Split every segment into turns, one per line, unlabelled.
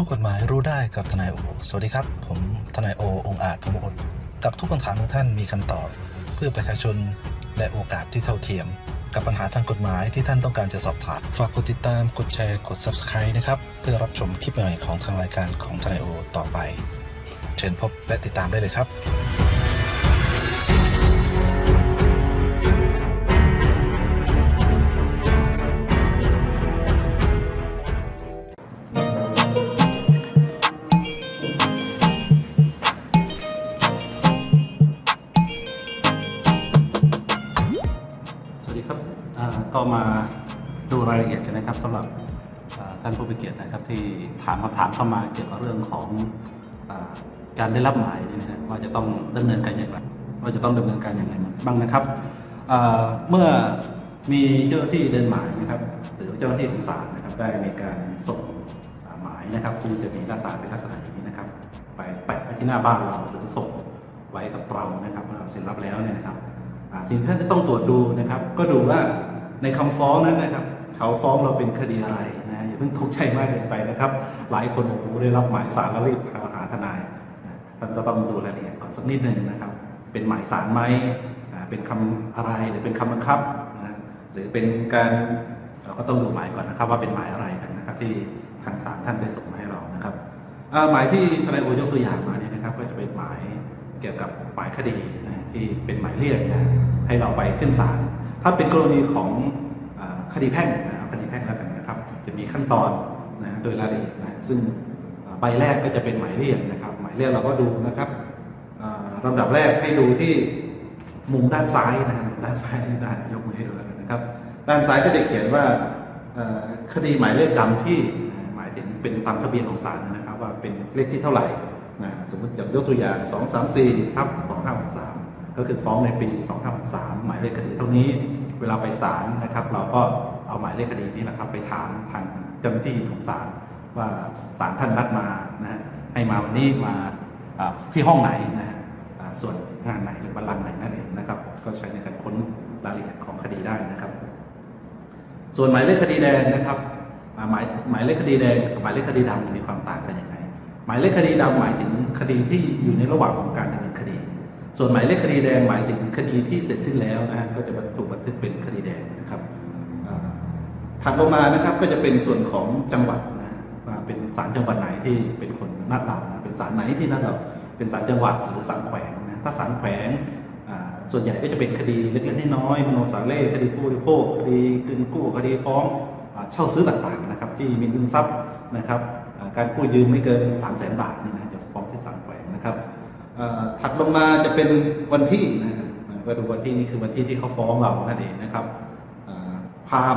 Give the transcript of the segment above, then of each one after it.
รู้กฎหมายรู้ได้กับทนายโอ สวัสดีครับ ผมทนายโอ องอาจพมอดกับทุกคำถามของท่านมีคำตอบ เพื่อประชาชนและโอกาสที่เท่าเทียม กับปัญหาทางกฎหมายที่ท่านต้องการจะสอบถาม ฝากกดติดตาม กดแชร์ กด Subscribe นะครับ เพื่อรับชมคลิปใหม่ของทางรายการของทนายโอ ต่อไป เชิญพบและติดตามได้เลยครับ
ก็มาดูรายละเอียดกันนะครับสำหรับท่านผู้มีเกียรตินะครับที่ถามคำถามเข้ามาเกี่ยวกับเรื่องของอการได้รับหมายนี่นะว่าจะต้องดำเนินการอย่างไรว่าจะต้องดำเนินการอย่างไรบ้างนะครับเมื่อมีเจ้าหน้าที่เดินหมายนะครับหรือเจ้าหน้าที่ของศาลนะครับได้มีการส่งหมายนะครับซึ่งจะมีหน้าตาเป็นลักษณะอย่างนี้นะครับ ไปแปะไว้ที่หน้าบ้านเราหรือส่งไว้กับเรานะครับเมื่อเราเซ็นรับแล้วเนี่ยนะครับสิ่งที่ท่านจะต้องตรวจดูนะครับ ก็ดูว่า ในคำฟ้องนั้นนะครับ เขาฟ้องเราเป็นคดีอะไรนะอย่าเพิ่งทุกข์ใจมากเกินไปนะครับ หลายคนโอ้โหได้รับหมายสารแล้วรีบหาทนายท่านก็ต้องดูรายละเอียดก่อนสักนิดหนึ่งนะครับ เป็นหมายสารไหมเป็นคำอะไรหรือเป็นคำบังคับนะหรือเป็นการเราก็ต้องดูหมายก่อนนะครับ ว่าเป็นหมายอะไรกันนะครับ ที่ทางศาลท่านได้ส่งมาให้เรานะครับหมายที่ทนายโอยกตัวอย่างมาเนี่ยนะครับ ก็จะเป็นหมายเกี่ยวกับหมายคดีนะที่เป็นหมายเรียกนะให้เราไปขึ้นศาล ถ้าเป็นกรณีของคดีแพ่งนะเอาคดีแพ่งแล้วกันนะครับ จะมีขั้นตอนนะโดยรายละเอียดนะซึ่งใบแรกก็จะเป็นหมายเรียกนะครับ หมายเรียกเราก็ดูนะครับลำดับแรกให้ดูที่มุมด้านซ้ายนะด้านซ้ายนี่ได้ยกมือให้ดูแล้วกันนะครับ ด้านซ้ายก็จะเขียนว่าคดีหมายเลขดำที่หมายถึงเป็นตามทะเบียนของศาลนะครับ ว่าเป็นเลขที่เท่าไหร่นะสมมติอย่างยกตัวอย่าง 2 3 4ทับ2 5 6 3ก็คือฟ้องในปี2 5 6 3หมายเลขคดีเท่านี้ เวลาไปศาลนะครับ เราก็เอาหมายเลขคดีนี้นะครับ ไปถามทางเจ้าหน้าที่ของศาลว่าศาลท่านนัดมานะให้มาวันนี้มาที่ห้องไหนนะฮะส่วนงานไหนหรือบัลลังก์ไหนนั่นเองนะครับ ก็ใช้ในการค้นรายละเอียดของคดีได้นะครับ ส่วนหมายเลขคดีแดงนะครับหมายหมายเลขคดีแดงกับหมายเลขคดีดำมีความต่างกันอยังไงหมายเลขคดีดำหมายถึงคดีที่อยู่ในระหว่างของการดำเนิน ส่วนหมายเลขคดีแดงหมายถึงคดีที่เสร็จสิ้นแล้วนะฮะก็จะถูกบันทึกเป็นคดีแดงนะครับถัดลงมานะครับก็จะเป็นส่วนของจังหวัดนะว่าเป็นศาลจังหวัดไหนที่เป็นคนนัดเรานเป็นศาลไหนที่นัดเราเป็นศาลจังหวัดหรือศาลแขวงนะถ้าศาลแขวงส่วนใหญ่ก็จะเป็นคดีเล็กๆน้อยๆมโนสาเล่คดีผู้บริโภคคดีคืนกู้คดีฟ้องเช่าซื้อต่างๆนะครับที่มีสินทรัพย์นะครับการกู้ยืมไม่เกิน 3 0 0แสนบาท ลงมาจะเป็นวันที่นะฮะอ่าก็ดูวันที่นี่คือวันที่ที่เขาฟ้องเรานั่นเองนะครับความ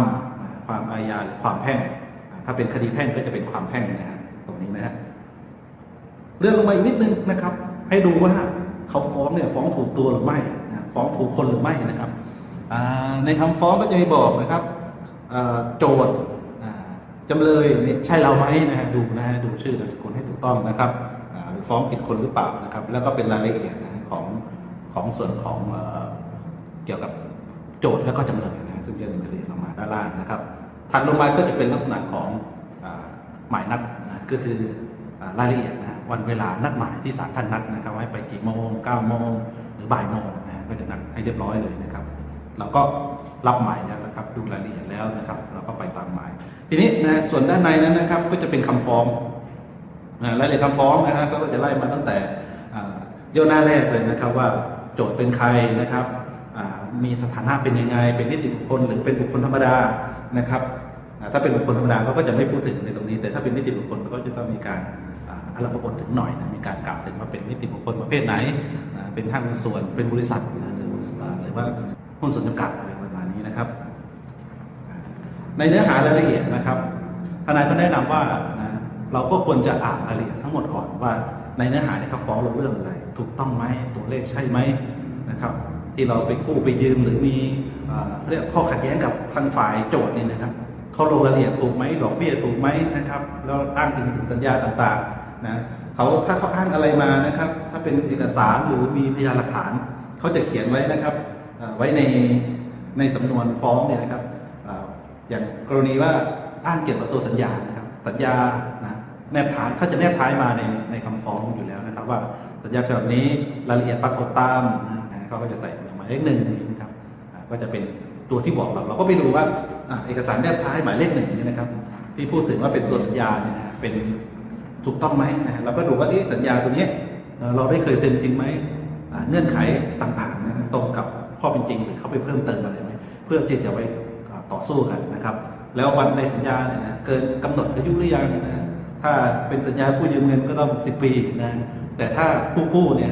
ความอาญาหรือความแพ่ง ถ้าเป็นคดีแพ่งก็จะเป็นความแพ่งนะฮะตรงนี้นะฮะเลื่อนลงมาอีกนิดนึงนะครับ ให้ดูว่าเขาฟ้องเนี่ยฟ้องถูกตัวหรือไม่นะฟ้องถูกคนหรือไม่นะครับในคำฟ้องก็จะมีบอกนะครับโจทย์จำเลยเนี่ยใช่เราไหมนะฮะดูนะฮะดูชื่อนามสกุลให้ถูกต้องนะครับ ฟ้องผิดคนหรือเปล่านะครับ แล้วก็เป็นรายละเอียดนะของของส่วนของเอเกี่ยวกับโจทย์แล้วก็จำเลยนะฮะซึ่งจะเป็นรายละเอียดลงมาด้านล่างนะครับถัดลงมาก็จะเป็นลักษณะของอหมายนัดนะก็คือรายละเอียดนะวันเวลานัดหมายที่ศาลท่านนัดนะครับให้ไปกี่โมง9โมงหรือบ่ายโมงนะฮะก็จะนัดให้เรียบร้อยเลยนะครับ เราก็รับหมายแล้วนะครับดูรายละเอียดแล้วนะครับ เราก็ไปตามหมาย ทีนี้นะส่วนด้านในนั้นนะครับก็จะเป็นคำฟ้อง นะรายละเอียคำฟ้องนะฮะก็จะไล่มาตั้งแต่อ่าโยหน้าแรกเลยนะครับว่าโจทย์เป็นใครนะครับมีสถานะเป็นยังไง เป็นนิติบุคคลหรือเป็นบุคคลธรรมดานะครับถ้าเป็นบุคคลธรรมดาเขาก็จะไม่พูดถึงในตรงนี้ แต่ถ้าเป็นนิติบุคคลเขาจะต้องมีการอารมพบทถึงหน่อยนะมีการกล่าวถึงว่าเป็นนิติบุคคลประเภทไหน เป็นห้างส่วนเป็นบริษัทหรือบริษัทหรือว่าหุ้นส่วนจำกัดอะไรประมาณนี้นะครับ ในเนื้อหารายละเอียดนะครับทนายก็แนะนำว่า เราก็ควรจะอ่านรายละเอียดทั้งหมดก่อนว่าในเนื้อหาเนี่ยเขาฟ้องเราเรื่องอะไร ถูกต้องไหมตัวเลขใช่ไหมนะครับ ที่เราไปกู้ไปยืมหรือมีเรียกข้อขัดแย้งกับทางฝ่ายโจทย์นี่นะครับเขาลงรายละเอียดถูกไหมดอกเบี้ยถูกไหมนะครับแล้วอ้างถึงถึงสัญญาต่างๆนะเขาถ้าเขาอ้างอะไรมานะครับ ถ้าเป็นเอกสารหรือมีพยานหลักฐานเขาจะเขียนไว้นะครับไว้ในในสำนวนฟ้องเนี่ยนะครับอย่างกรณีว่าอ้างเกี่ยวกับตัวสัญญานะ สัญญานะแนบท้ายเขาจะแนบท้ายมาในในคำฟ้องอยู่แล้วนะครับ ว่าสัญญาฉบับนี้รายละเอียดปรากฏตามนะเขาก็จะใส่หมายเลขหนึ่งนะครับก็จะเป็นตัวที่บอกเราเราก็ไปดูว่าอ่าเอกสารแนบท้ายหมายเลขหนึ่งนี่นะครับ ที่พูดถึงว่าเป็นตัวสัญญาเนี่ยเป็นถูกต้องไหมนะเราก็ดูว่าเอ๊ะสัญญาตัวนี้เราได้เคยเซ็นจริงไหมอ่าเงื่อนไขต่างๆตรงกับข้อเป็นจริงหรือเขาไปเพิ่มเติมอะไรไหมเพื่อที่จะไว้ต่อสู้กันนะครับ แล้ววันในสัญญาเนี่ยนะเกินกำหนดอายุหรือยังนะถ้าเป็นสัญญากู้ยืมเงินก็ต้อง10ปีนะแต่ถ้าผู้กู้เนี่ย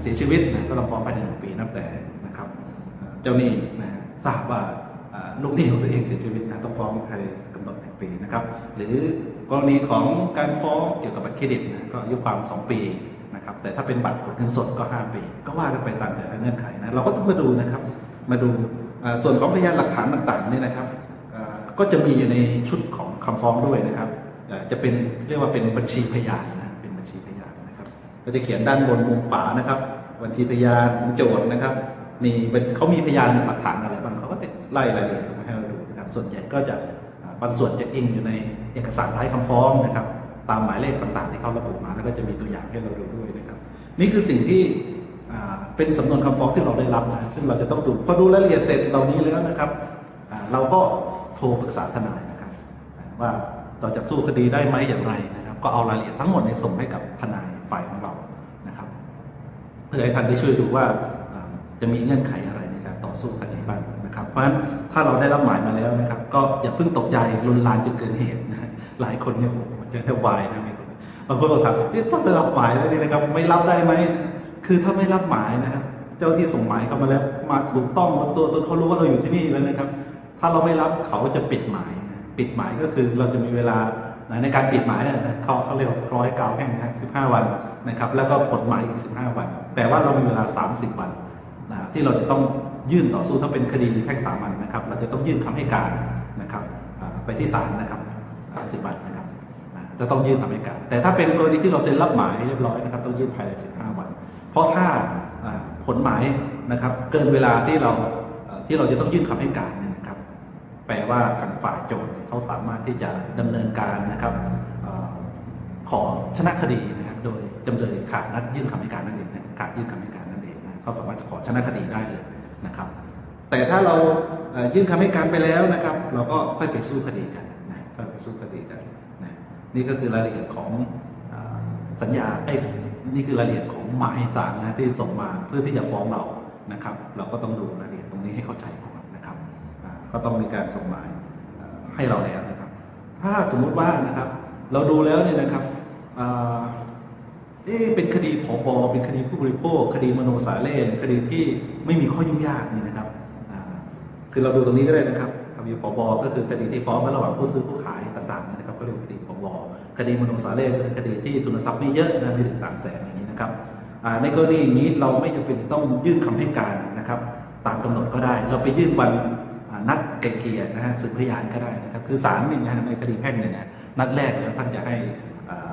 เสียชีวิตนะก็ต้องฟ้องภายในหนึ่งปีนับแต่นะครับ เจ้าหนี้นะทราบว่าอ่าลูกหนี้ของตัวเองเสียชีวิตนะต้องฟ้องภายในกำหนดหนึ่งปีนะครับ หรือกรณีของการฟ้องเกี่ยวกับบัตรเครดิตนะก็อายุความ 2 ปีนะครับ แต่ถ้าเป็นบัตรกดเงินสดก็ 5 ปี ก็ว่ากันไปตามแต่ละเงื่อนไขนะเราก็ต้องมาดูนะครับ มาดูส่วนของพยานหลักฐานต่างๆนี่นะครับ ก็จะมีอยู่ในชุดของคำฟ้องด้วยนะครับจะเป็นเรียกว่าเป็นบัญชีพยานนะเป็นบัญชีพยานนะครับก็จะเขียนด้านบนมุมขวานะครับ บัญชีพยานโจทย์นะครับ มีเขามีพยานหลักฐานอะไรบ้างเขาก็จะไล่รายละเอียดมาให้เราดูนะครับ ส่วนใหญ่ก็จะบางส่วนจะอิงอยู่ในเอกสารท้ายคำฟ้องนะครับ ตามหมายเลขต่างๆที่เขาระบุมาแล้วก็จะมีตัวอย่างให้เราดูด้วยนะครับ นี่คือสิ่งที่เป็นสำนวนคำฟ้องที่เราได้รับนะซึ่งเราจะต้องดูพอดูรายละเอียดเสร็จเหล่านี้แล้วนะครับ เราก็ รปรึกษาทนายนะครับอ่าว่าเราจะสู้คดีได้ไหมอย่างไรนะครับ ก็เอารายละเอียดทั้งหมดในส่งให้กับทนายฝ่ายของเรานะครับ เพื่อให้ท่านได้ช่วยดูว่าจะมีเงื่อนไขอะไรในการต่อสู้คดีบ้างนะครับ เพราะฉะนั้นถ้าเราได้รับหมายมาแล้วนะครับ ก็อย่าเพิ่งตกใจรุนแรงจนเกินเหตุนะหลายคนเนี่ยโอ้โหจะจะวายนะมีคนบางคนบอกถามเอ๊ะถ้าได้รับหมายแล้วนี่นะครับ ไม่รับได้ไหมคือถ้าไม่รับหมายนะครับ เจ้าที่ส่งหมายเข้ามาแล้วมาถูกต้องมาตัวตนเขารู้ว่าเราอยู่ที่นี่แล้วนะครับ ถ้าเราไม่รับเขาจะปิดหมาย ปิดหมายก็คือเราจะมีเวลาในการปิดหมายเนี่ยเขาเขาเรียกว่าร้อยเก้าแห่งนะสิบห้าวันนะครับ แล้วก็ผลหมายอีกสิบห้าวัน แต่ว่าเรามีเวลาสามสิบวันนะที่เราจะต้องยื่นต่อสู้ถ้าเป็นคดีแพ่งสามัญนะครับ เราจะต้องยื่นคำให้การนะครับไปที่ศาลนะครับสามสิบวันนะครับจะต้องยื่นคำให้การ แต่ถ้าเป็นกรณีที่เราเซ็นรับหมายเรียบร้อยนะครับต้องยื่นภายในสิบห้าวัน เพราะถ้าผลหมายนะครับเกินเวลาที่เราที่เราจะต้องยื่นคำให้การ แปลว่าทางฝ่ายโจทย์เขาสามารถที่จะดำเนินการนะครับอขอชนะคดีนะครับโดยจำเลยขาดนัดยื่นคำให้การนั่นเองนะขาดยื่นคำให้การนั่นเองนะเขาสามารถจะขอชนะคดีได้เลยนะครับ แต่ถ้าเรายื่นคำให้การไปแล้วนะครับ เราก็ค่อยไปสู้คดีกันนะค่อยไปสู้คดีกันนะนี่ก็คือรายละเอียดของอสัญญาไอ้นี่คือรายละเอียดของหมายสารนะที่ส่งมาเพื่อที่จะฟ้องเรานะครับ เราก็ต้องดูรายละเอียดตรงนี้ให้เข้าใจ เราต้องมีการส่งหมายให้เราแล้วนะครับ ถ้าสมมุติว่านะครับ เราดูแล้วเนี่ยนะครับเอ๊เป็นคดีผบเป็นคดีผู้บริโภค คดีมโนสาเล่คดีที่ไม่มีข้อยุ่งยากนี่นะครับคือเราดูตรงนี้ก็ได้นะครับคดีผบก็คือคดีที่ฟ้องกันระหว่างผู้ซื้อผู้ขายต่างๆนะครับก็เรียกคดีผบคดีมโนสาเล่ก็คือคดีที่ทุนทรัพย์ไม่เยอะนะไม่ถึงสามแสนอย่างนี้นะครับในกรณีอย่างนี้เราไม่จำเป็นต้องยื่นคำให้การนะครับ ตามกำหนดก็ได้ เราไปยื่นวัน นัดไกลเกลี่ยนะฮะสืบพยานก็ได้นะครับคือศาลเนี่ยนะฮะในคดีแพ่งเนี่ยนะนัดแรกแล้วท่านจะให้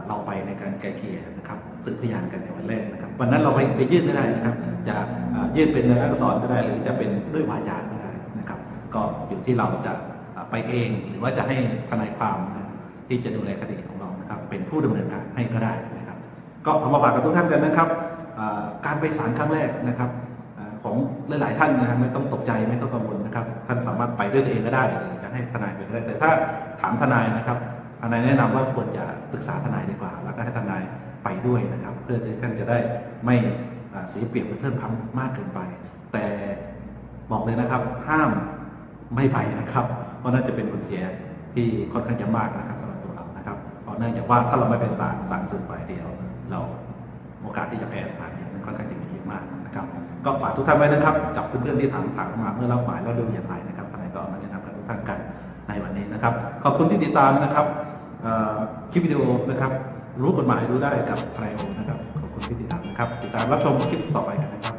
เราไปในการไกลเกลี่ยนะครับสืบพยานกันในวันแรกนะครับวันนั้นเราไปไปยื่นไม่ได้นะครับ จะยื่นเป็นรายลักษณ์อักษรก็ได้ หรือจะเป็นด้วยวาจาก็ได้นะครับ ก็อยู่ที่เราจะไปเองหรือว่าจะให้ทนายความที่จะดูแลคดีของเรานะครับ เป็นผู้ดำเนินการให้ก็ได้นะครับ ก็เอามาฝากกับทุกท่านกันนะครับการไปศาลครั้งแรกนะครับ ของหลาย ๆ ท่านนะครับไม่ต้องตกใจไม่ต้องกังวลนะครับ ท่านสามารถไปด้วยตัวเองก็ได้หรือจะให้ทนายไปก็ได้แต่ถ้าถามทนายนะครับทนายแนะนำว่าควรจะปรึกษาทนายดีกว่า แล้วก็ให้ทนายไปด้วยนะครับ เพื่อที่ท่านจะได้ไม่เสียเปรียบหรือเพิ่มพัมมากเกินไป แต่บอกเลยนะครับ ห้ามไม่ไปนะครับ เพราะน่าจะเป็นผลเสียที่ค่อนข้างจะมากนะครับสำหรับตัวเรานะครับ เพราะเนื่องจากว่าถ้าเราไม่เป็นศาลสั่งสืบฝ่ายเดียว เราโอกาสที่จะแพ้สถานเนี่ยมันค่อนข้างจะมีเยอะมาก นะครับก็ฝากทุกท่านไว้นะครับจับเพื่อนๆที่ถามถามมาเมื่อรับหมายแล้วดูอย่างไรนะครับท่ายก็มาแนะนำกับทุกท่านกันในวันนี้นะครับ ขอบคุณที่ติดตามนะครับคลิปวิดีโอนะครับ รู้กฎหมายรู้ได้กับทนายโอมนะครับขอบคุณที่ติดตามนะครับ ติดตามรับชมคลิปต่อไปกันนะครับ